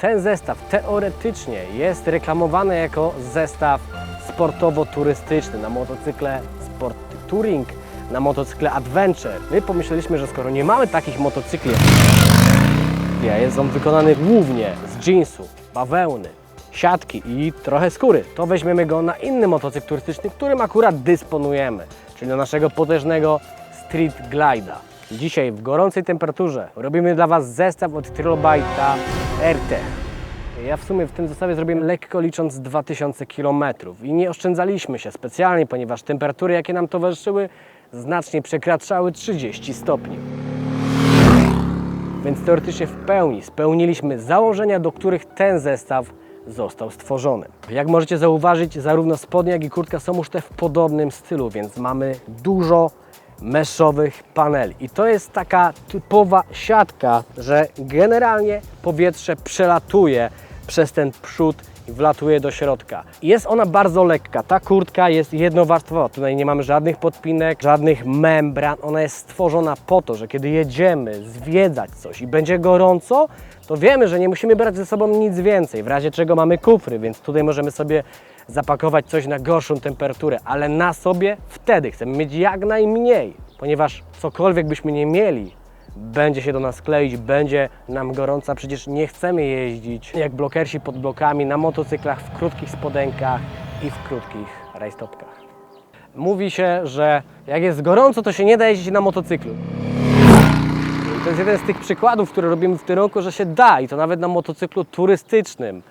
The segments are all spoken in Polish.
ten zestaw teoretycznie jest reklamowany jako zestaw sportowo-turystyczny na motocykle Sport Touring, na motocykle Adventure. My pomyśleliśmy, że skoro nie mamy takich motocykli, jest on wykonany głównie z jeansu, bawełny, siatki i trochę skóry. To weźmiemy go na inny motocykl turystyczny, którym akurat dysponujemy, czyli na naszego potężnego Street Glide'a. Dzisiaj w gorącej temperaturze robimy dla Was zestaw od Trilobite'a RT. Ja w sumie w tym zestawie zrobiłem lekko licząc 2000 km i nie oszczędzaliśmy się specjalnie, ponieważ temperatury, jakie nam towarzyszyły, znacznie przekraczały 30 stopni. Więc teoretycznie w pełni spełniliśmy założenia, do których ten zestaw został stworzony. Jak możecie zauważyć, zarówno spodnie, jak i kurtka są uszte w podobnym stylu, więc mamy dużo meszowych paneli. I to jest taka typowa siatka, że generalnie powietrze przelatuje przez ten przód i wlatuje do środka. Jest ona bardzo lekka. Ta kurtka jest jednowarstwowa. Tutaj nie mamy żadnych podpinek, żadnych membran. Ona jest stworzona po to, że kiedy jedziemy zwiedzać coś i będzie gorąco, to wiemy, że nie musimy brać ze sobą nic więcej. W razie czego mamy kufry, więc tutaj możemy sobie zapakować coś na gorszą temperaturę, ale na sobie wtedy chcemy mieć jak najmniej, ponieważ cokolwiek byśmy nie mieli, będzie się do nas kleić, będzie nam gorąco, a przecież nie chcemy jeździć jak blokersi pod blokami na motocyklach w krótkich spodenkach i w krótkich rajstopkach. Mówi się, że jak jest gorąco, to się nie da jeździć na motocyklu. To jest jeden z tych przykładów, które robimy w tym roku, że się da i to nawet na motocyklu turystycznym.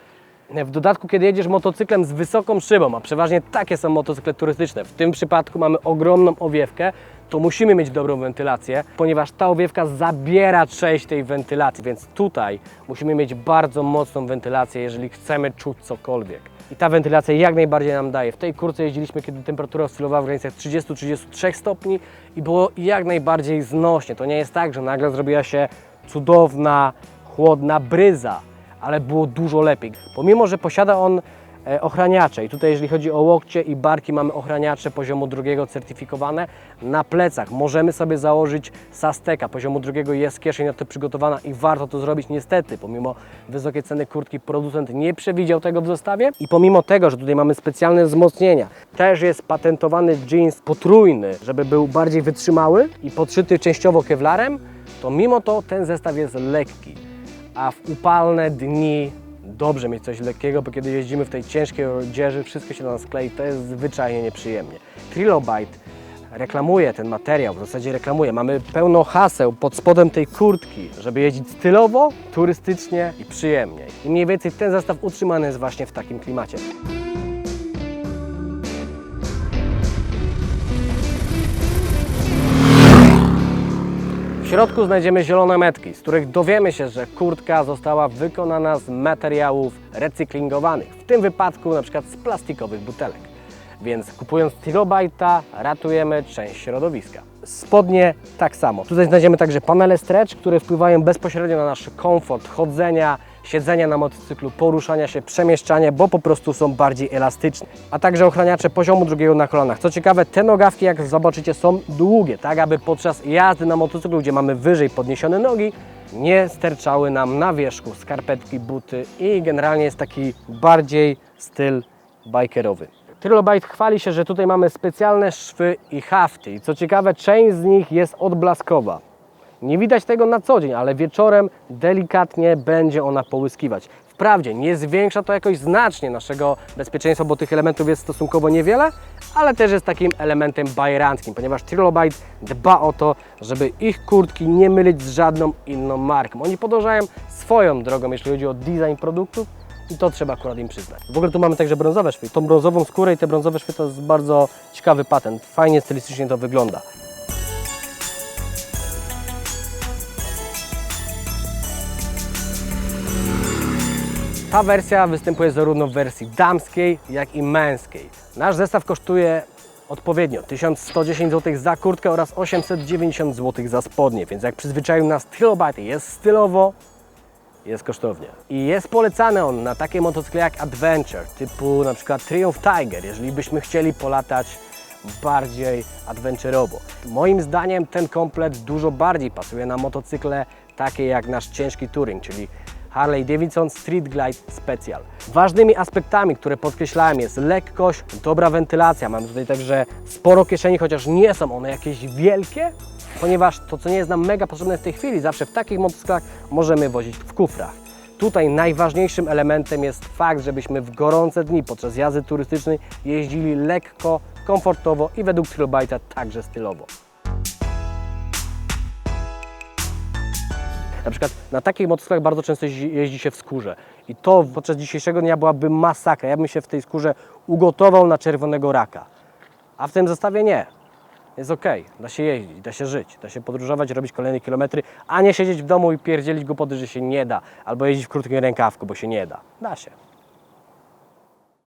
W dodatku, kiedy jedziesz motocyklem z wysoką szybą, a przeważnie takie są motocykle turystyczne, w tym przypadku mamy ogromną owiewkę, to musimy mieć dobrą wentylację, ponieważ ta owiewka zabiera część tej wentylacji, więc tutaj musimy mieć bardzo mocną wentylację, jeżeli chcemy czuć cokolwiek. I ta wentylacja jak najbardziej nam daje. W tej kurce jeździliśmy, kiedy temperatura oscylowała w granicach 30-33 stopni i było jak najbardziej znośnie. To nie jest tak, że nagle zrobiła się cudowna, chłodna bryza, ale było dużo lepiej. Pomimo, że posiada on e, ochraniacze i tutaj jeżeli chodzi o łokcie i barki mamy ochraniacze poziomu drugiego certyfikowane. Na plecach możemy sobie założyć Sasteka poziomu drugiego jest kieszeń na to przygotowana i warto to zrobić. Niestety, pomimo wysokiej ceny kurtki producent nie przewidział tego w zestawie i pomimo tego, że tutaj mamy specjalne wzmocnienia, też jest patentowany jeans potrójny, żeby był bardziej wytrzymały i podszyty częściowo kevlarem, to mimo to ten zestaw jest lekki a w upalne dni dobrze mieć coś lekkiego, bo kiedy jeździmy w tej ciężkiej odzieży, wszystko się na nas klei, to jest zwyczajnie nieprzyjemnie. Trilobite reklamuje ten materiał, w zasadzie reklamuje. Mamy pełno haseł pod spodem tej kurtki, żeby jeździć stylowo, turystycznie i przyjemnie. I mniej więcej ten zestaw utrzymany jest właśnie w takim klimacie. W środku znajdziemy zielone metki, z których dowiemy się, że kurtka została wykonana z materiałów recyklingowanych, w tym wypadku na przykład z plastikowych butelek. Więc kupując Tilobite'a ratujemy część środowiska. Spodnie tak samo. Tutaj znajdziemy także panele stretch, które wpływają bezpośrednio na nasz komfort chodzenia, siedzenia na motocyklu, poruszania się, przemieszczania, bo po prostu są bardziej elastyczne. A także ochraniacze poziomu drugiego na kolanach. Co ciekawe, te nogawki, jak zobaczycie, są długie, tak aby podczas jazdy na motocyklu, gdzie mamy wyżej podniesione nogi, nie sterczały nam na wierzchu skarpetki, buty i generalnie jest taki bardziej styl bikerowy. Trilobite chwali się, że tutaj mamy specjalne szwy i hafty. I co ciekawe, część z nich jest odblaskowa. Nie widać tego na co dzień, ale wieczorem delikatnie będzie ona połyskiwać. Wprawdzie nie zwiększa to jakoś znacznie naszego bezpieczeństwa, bo tych elementów jest stosunkowo niewiele, ale też jest takim elementem bajeranckim, ponieważ Trilobite dba o to, żeby ich kurtki nie mylić z żadną inną marką. Oni podążają swoją drogą, jeśli chodzi o design produktów i to trzeba akurat im przyznać. W ogóle tu mamy także brązowe szwy. Tą brązową skórę i te brązowe szwy to jest bardzo ciekawy patent. Fajnie stylistycznie to wygląda. Ta wersja występuje zarówno w wersji damskiej, jak i męskiej. Nasz zestaw kosztuje odpowiednio 1110 zł za kurtkę oraz 890 zł za spodnie, więc jak przyzwyczaił nas Trilobite, jest stylowo, jest kosztownie. I jest polecany on na takie motocykle jak Adventure, typu na przykład Triumph Tiger, jeżeli byśmy chcieli polatać bardziej adventurowo. Moim zdaniem ten komplet dużo bardziej pasuje na motocykle takie jak nasz ciężki touring, czyli Harley Davidson Street Glide Special. Ważnymi aspektami, które podkreślałem jest lekkość, dobra wentylacja. Mamy tutaj także sporo kieszeni, chociaż nie są one jakieś wielkie, ponieważ to, co nie jest nam mega potrzebne w tej chwili, zawsze w takich motocyklach możemy wozić w kufrach. Tutaj najważniejszym elementem jest fakt, żebyśmy w gorące dni podczas jazdy turystycznej jeździli lekko, komfortowo i według Trilobite'a także stylowo. Na przykład na takich motocyklach bardzo często jeździ, się w skórze i to podczas dzisiejszego dnia byłaby masakra. Ja bym się w tej skórze ugotował na czerwonego raka, a w tym zestawie nie. Jest ok, da się jeździć, da się żyć, da się podróżować, robić kolejne kilometry, a nie siedzieć w domu i pierdzielić głupoty, że się nie da, albo jeździć w krótkim rękawku, bo się nie da. Da się.